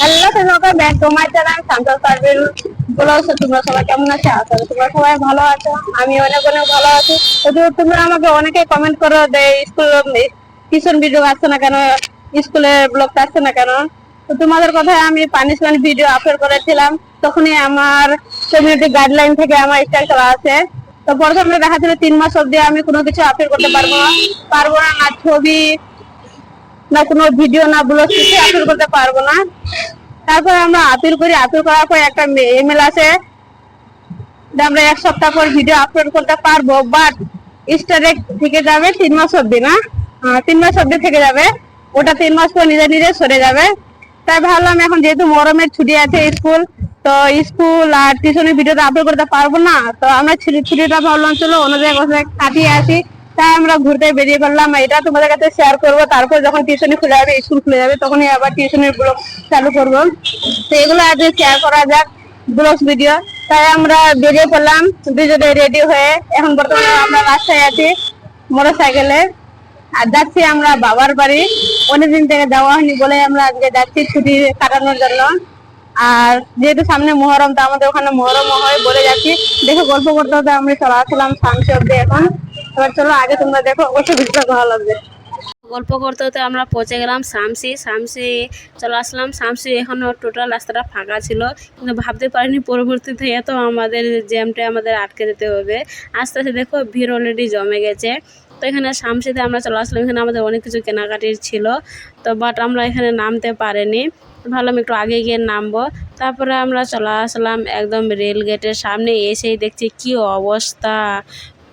Hello তোমাকে বলো সবাই কেমন সবাই ভালো আছো। আমি অনেক অনেক ভালো তোমরা আমাকে কমেন্ট করো স্কুল টিউশন ভিডিও না কেন স্কুলে ব্লগ না কেন, তো তোমাদের কথায় আমি পানিশমেন্ট ভিডিও আপলোড করেছিলাম। তখনই আমার কমিউনিটি গাইডলাইন থেকে আমার স্টাইল করা আছে তো প্রথমে দেখা ছিল তিন মাস অবধি আমি কোনো কিছু আপলোড করতে পারব না। পারব না ছবি না কোনো ভিডিও না ব্লগ কিছু আপলোড করতে পারব না তারপর আমরা আপিল করি আপিল করার পর একটা ইমেল যে আমরা এক সপ্তাহ পর ভিডিও আপলোড করতে পারব বাট স্টারে থেকে যাবে তিন মাস অব্দি না তিন মাস অব্দি থেকে যাবে ওটা তিন মাস পর নিজে নিজে সরে যাবে তাই ভাবলাম এখন যেহেতু মরমের ছুটি আছে স্কুল তো স্কুল আর টিউশনের ভিডিওটা আপলোড করতে পারব না তো আমরা ছুটি ছুটিটা ভাবলাম চলো অন্য জায়গায় কাটিয়ে আসি তাই আমরা ঘুরতে বেরিয়ে পড়লাম, এটা তোমাদের কাছে শেয়ার করব। তারপর যখন টিউশনি খুলে যাবে স্কুল খুলে যাবে, তখনই আবার টিউশনের ব্লগ চালু করব। তো এগুলো আজ শেয়ার করা যাক ব্লগ ভিডিও তাই আমরা বেরিয়ে পড়লাম, দুজনে রেডি হয়ে। এখন বর্তমানে আমরা রাস্তায় আছি মোটর সাইকেলে আর যাচ্ছি আমরা বাবার বাড়ি। অনেকদিন থেকে যাওয়া হয়নি বলে আমরা আজকে যাচ্ছি ছুটি কাটানোর জন্য। আর যেহেতু সামনে মহরম, তো আমাদের ওখানে মহরম হয় বলে যাচ্ছি। দেখে গল্প করতে করতে আমরা চলে আসলাম শামসি অব্দি এখন। এবার চলো আগে তোমরা দেখো, অবশ্যই ভিডিওটা ভালো লাগবে। গল্প করতে করতে আমরা পৌঁছে গেলাম শামসি শামসি চলে আসলাম। শামসি এখনও টোটাল রাস্তাটা ফাঁকা ছিল। কিন্তু ভাবতে পারিনি পরবর্তীতে এত আমাদের জ্যামটা আমাদের আটকে যেতে হবে। আস্তে আস্তে দেখো, ভিড় অলরেডি জমে গেছে। তো এখানে শামসিতে আমরা চলে আসলাম। এখানে আমাদের অনেক কিছু কেনাকাটির ছিল। তো বাট আমরা এখানে নামতে পারিনি। ভাবলাম একটু আগে গিয়ে নামবো। তারপরে আমরা চলে আসলাম একদম রেল গেটের সামনে। এসেই দেখছি কি অবস্থা।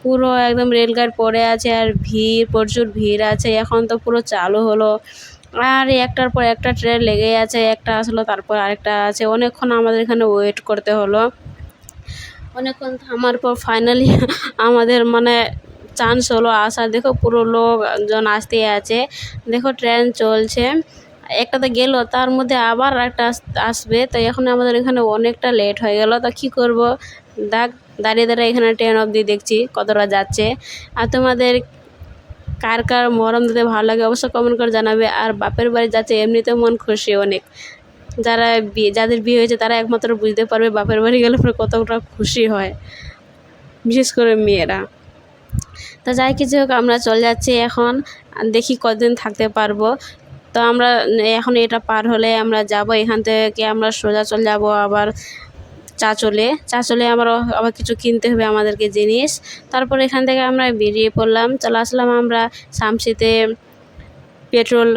পুরো একদম রেলগাড়ি পড়ে আছে আর ভিড়, প্রচুর ভিড় আছে। এখন তো পুরো চালু হলো। আর একটার পর একটা ট্রেন লেগেই আছে, একটা আসলো, তারপর আরেকটা আছে। অনেকক্ষণ আমাদের এখানে ওয়েট করতে হলো। অনেকক্ষণ থামার পর ফাইনালি আমাদের মানে চান্স হলো আসার দেখো পুরো লোকজন আসতে আছে। দেখো ট্রেন চলছে। একটা তো গেলো, তার মধ্যে আবার একটা আস- আসবে। তো এখন আমাদের এখানে অনেকটা লেট হয়ে গেল। তো কী করব? দেখ দাঁড়িয়ে দাঁড়িয়ে এখানে ট্রেন অবধি দেখছি কতটা যাচ্ছে। আর তোমাদের কার কার মরম দিতে ভালো লাগে অবশ্যই কমেন্ট করে জানাবে। আর বাপের বাড়ি যাচ্ছে এমনিতে মন খুশি অনেক। যারা বিয়ে, যাদের বিয়ে হয়েছে তারা একমাত্র বুঝতে পারবে বাপের বাড়ি গেলে পরে কতটা খুশি হয়। বিশেষ করে মেয়েরা। তো যাই কিছু হোক, আমরা চলে যাচ্ছি এখন। দেখি কতদিন থাকতে পারব। তো আমরা এখন এটা পার হলে আমরা যাব এখান থেকে, আমরা সোজা চলে যাব আবার চা চলে চা চলে আবার আবার কিছু কিনতে হবে আমাদেরকে জিনিস। তারপর এখান থেকে আমরা বেরিয়ে পড়লাম। চলে আসলাম আমরা শামসিতে পেট্রোল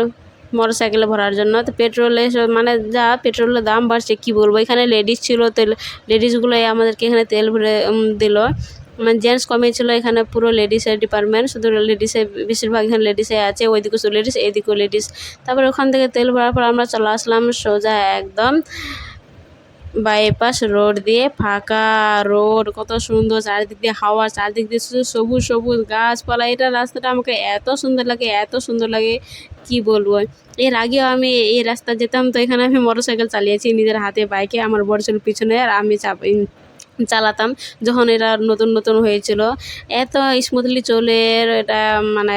মোটর সাইকেলে ভরার জন্য। তো পেট্রোলে মানে যা পেট্রোলের দাম বাড়ছে, কি বলব? এখানে লেডিস ছিল, তেল লেডিসগুলোই আমাদেরকে এখানে তেল ভরে দিল। মানে জেন্টস কমই ছিল এখানে পুরো লেডিসের ডিপার্টমেন্ট। শুধু লেডিসে বেশিরভাগ এখানে লেডিসে আছে, ওইদিকে শুধু লেডিস, এইদিকেও লেডিস। তারপরে ওখান থেকে তেল ভরার পর আমরা চলে আসলাম সোজা একদম বাইপাস রোড দিয়ে ফাঁকা রোড, কত সুন্দর চারিদিক দিয়ে হাওয়া, চারিদিক দিয়ে শুধু সবুজ সবুজ গাছপালা। এটা রাস্তাটা আমাকে এত সুন্দর লাগে, এত সুন্দর লাগে, কি বলব? এর আগেও আমি এই রাস্তা যেতাম, তো এখানে আমি মোটর সাইকেল চালিয়েছি, নিজের হাতে বাইকে, আমার বড় ছিল পিছনে, আর আমি চাপ চালাতাম যখন এটা নতুন নতুন হয়েছিল। এত স্মুথলি চলে, এটা মানে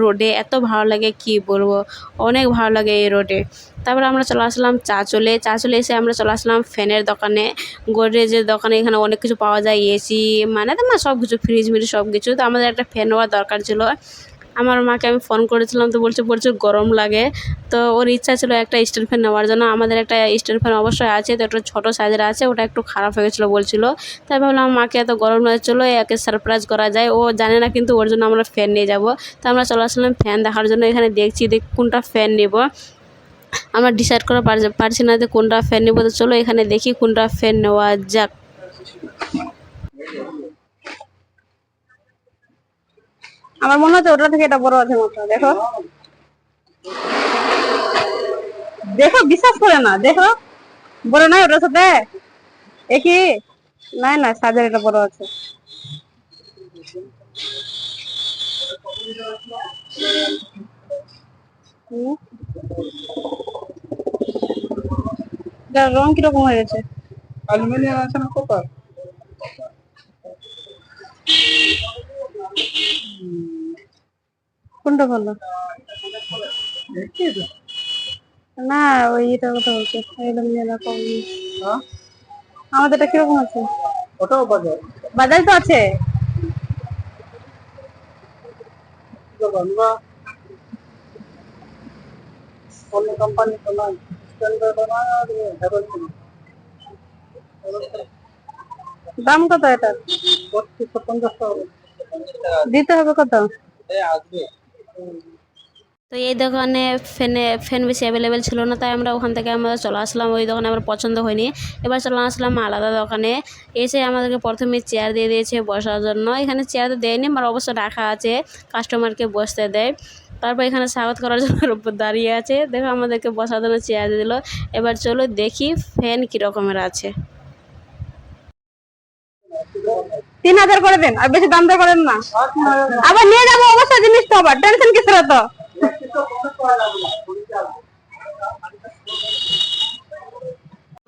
রোডে এত ভালো লাগে, কি বলব? অনেক ভালো লাগে এই রোডে। তারপর আমরা চলে আসলাম চা চলে চা চলে এসে আমরা চলে আসলাম ফ্যানের দোকানে। গোদরেজের দোকানে এখানে অনেক কিছু পাওয়া যায়, এসি মানে তো সব কিছু ফ্রিজ মিরিজ সব কিছু তো আমাদের একটা ফ্যান হওয়ার দরকার ছিল। আমার মাকে আমি ফোন করেছিলাম, তো বলছে প্রচুর গরম লাগে। তো ওর ইচ্ছা ছিল একটা স্ট্যান্ড ফ্যান নেওয়ার জন্য। আমাদের একটা স্ট্যান্ড ফ্যান অবশ্যই আছে, তো একটা ছোটো সাইজের আছে, ওটা একটু খারাপ হয়ে গেছিল বলছিল। তাই ভাবলাম মাকে এত গরম লাগে, চলো একে সারপ্রাইজ করা যায়। ও জানে না কিন্তু ওর জন্য আমরা ফ্যান নিয়ে যাব। তো আমরা চলে আসলাম ফ্যান দেখার জন্য, এখানে দেখছি, দেখ কোনটা ফ্যান নেব। আমরা ডিসাইড করা পারছি না যে কোনটা ফ্যান নেব, তো চলো এখানে দেখি কোনটা ফ্যান নেওয়া যাক। আমার মনে হচ্ছে ওটা থেকে এটা বড় আছে মতো দেখো। দেখো, বিশ্বাস করে না, দেখো। বড় নাই ওটার সাথে? একই নাই না সাজের এটা বড় আছে। রং কীরকম হয়ে গেছে? অ্যালুমিনিয়াম আছে না কপার কোনটা ভালো? না ওই এটার কথা বলছি অ্যালুমিনিয়াম কম। হ্যাঁ আমাদেরটা কীরকম আছে? ওটাও বাজার। বাজাজ তো আছে। অন্য কোম্পানি তো নয় নয় দাম কত এটা? দিতে হবে কত? আসবে। তো এই দোকানে ফ্যানে ফ্যান বেশি অ্যাভেলেবেল ছিল না, তাই আমরা ওখান থেকে আমরা চলে আসলাম। ওই দোকানে আমার পছন্দ হয়নি। এবার চলে আসলাম আলাদা দোকানে। এসে আমাদেরকে প্রথমে চেয়ার দিয়ে দিয়েছে বসার জন্য। এখানে চেয়ার তো দেয়নি, আমার অবশ্য রাখা আছে। কাস্টমারকে বসতে দেয়। তারপর এখানে স্বাগত করার জন্য দাঁড়িয়ে আছে। দেখো আমাদেরকে বসার জন্য চেয়ার দিয়ে দিল। এবার চলো দেখি ফ্যান কীরকমের আছে। তিন হাজার করে দেন, আর বেশি দাম দর করেন না। আবার নিয়ে যাব অবশ্যই জিনিস তো আবার, টেনশন কিসের তো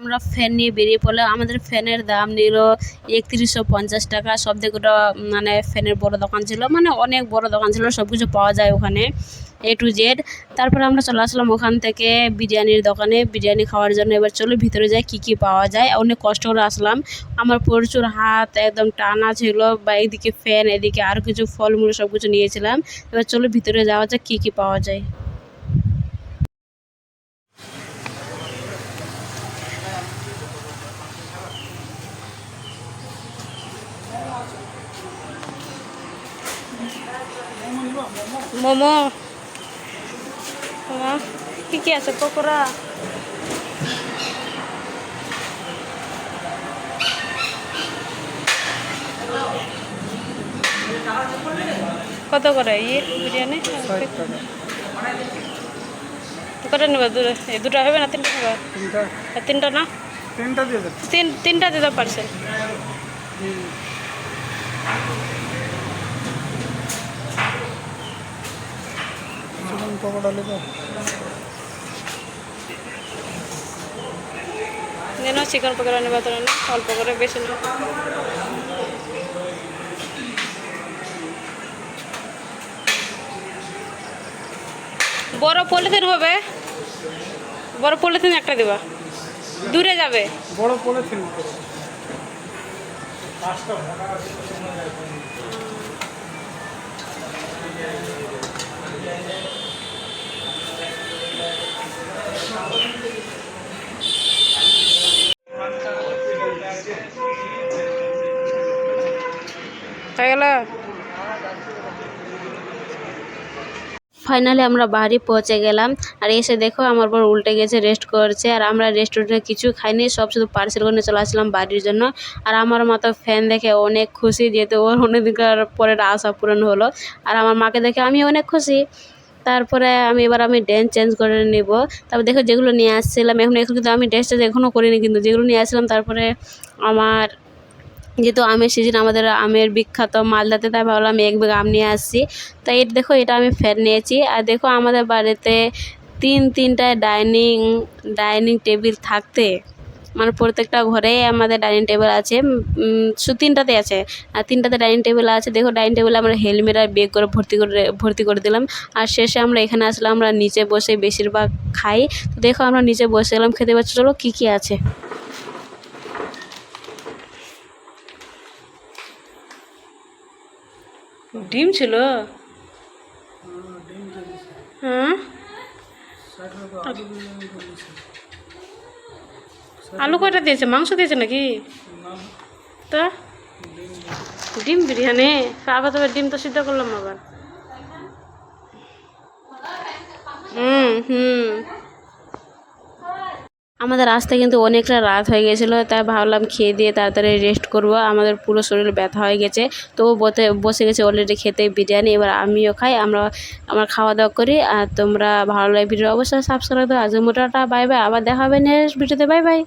আমরা ফ্যান নিয়ে বেরিয়ে পড়লাম, আমাদের ফ্যানের দাম নিল একত্রিশশো পঞ্চাশ টাকা সব থেকে মানে ফ্যানের বড় দোকান ছিল মানে অনেক বড় দোকান ছিল সব কিছু পাওয়া যায় ওখানে। এ টু জেড তারপর আমরা চলে আসলাম ওখান থেকে বিরিয়ানির দোকানে। বিরিয়ানি খাওয়ার জন্য এবার চলো ভিতরে যাই, কী কী পাওয়া যায়। অনেক কষ্ট করে আসলাম। আমার প্রচুর হাত একদম টানা ছিল বা এদিকে ফ্যান, এদিকে আরও কিছু ফলমূল সব কিছু নিয়েছিলাম। এবার চলো ভিতরে যাওয়া যাক, কী কী পাওয়া যায়। মোমো। কি কি আছে পকোড়া? কত করে? ইয়ে বিরিয়ানি? কটা নেবে? দুটো হবে না তিনটা হবে? তিনটা। না? তিনটা দিয়ে তিনটা দিতে পারছেন। চিকেন পকোড়া নেবে নেন চিকেন পকোড়া নেবে তো না অল্প করে বেশি না। বড় পলিথিন হবে। বড় পলিথিন একটা দিবা। দূরে যাবে। বড় পলিথিন করে হয়ে গেল ফাইনালি আমরা বাড়ি পৌঁছে গেলাম আর এসে দেখো আমার বর উল্টে গেছে রেস্ট করছে আর আমরা রেস্টুরেন্টে কিছু খাইনি, সব শুধু পার্সেল করে চলে আসলাম বাড়ির জন্য। আর আমার মা তো ফ্যান দেখে অনেক খুশি যেহেতু ওর অনেকদিনকার পরে আশা পূরণ হলো। আর আমার মাকে দেখে আমি অনেক খুশি। তারপরে আমি এবার আমি ড্রেস চেঞ্জ করে নেব। তারপর দেখো যেগুলো নিয়ে আসছিলাম, এখন এখন কিন্তু আমি ড্রেস চেঞ্জ এখনও করিনি কিন্তু যেগুলো নিয়ে আসছিলাম, তারপরে আমার যেহেতু আমের সিজন আমাদের আমের বিখ্যাত মালদাতে, তাই ভাবলাম এক বেগ আম নিয়ে আসছি তাই এটা দেখো, এটা আমি ফ্যান নিয়েছি। আর দেখো আমাদের বাড়িতে তিন তিনটা ডাইনিং ডাইনিং টেবিল থাকতে। মানে প্রত্যেকটা ঘরেই আমাদের ডাইনিং টেবিল আছে। শুধু তিনটাতে আছে। আর তিনটাতে ডাইনিং টেবিল আছে। দেখো ডাইনিং টেবিলে আমরা হেলমেট আর বেগ করে ভর্তি করে ভর্তি করে দিলাম। আর শেষে আমরা এখানে আসলে আমরা নিচে বসে বেশিরভাগ খাই। তো দেখো আমরা নিচে বসে গেলাম খেতে পাচ্ছি। চলো কী কী আছে? ডিম ছিল? হ্যাঁ আলু কয়টা দিয়েছে? মাংস দিয়েছে নাকি? তা? ডিম বিরিয়ানি? আবার তবে ডিম তো সিদ্ধ করলাম আবার। হুম হুম। আমাদের আসতে কিন্তু অনেকটা রাত হয়ে গেছিল, তাই ভাবলাম খেয়ে দিয়ে তাড়াতাড়ি রেস্ট করব। আমাদের পুরো শরীর ব্যথা হয়ে গেছে, তো বসে বসে গেছে অলরেডি খেতে বিরিয়ানি, এবার আমিও খাই, আমরা আমরা খাওয়া দাওয়া করি, আর তোমরা ভালো লাগে ভিডিও অবশ্যই সাবস্ক্রাইব দাও আজ মোটাটা বাই বাই আবার দেখা হবে নেক্সট ভিডিওতে বাই বাই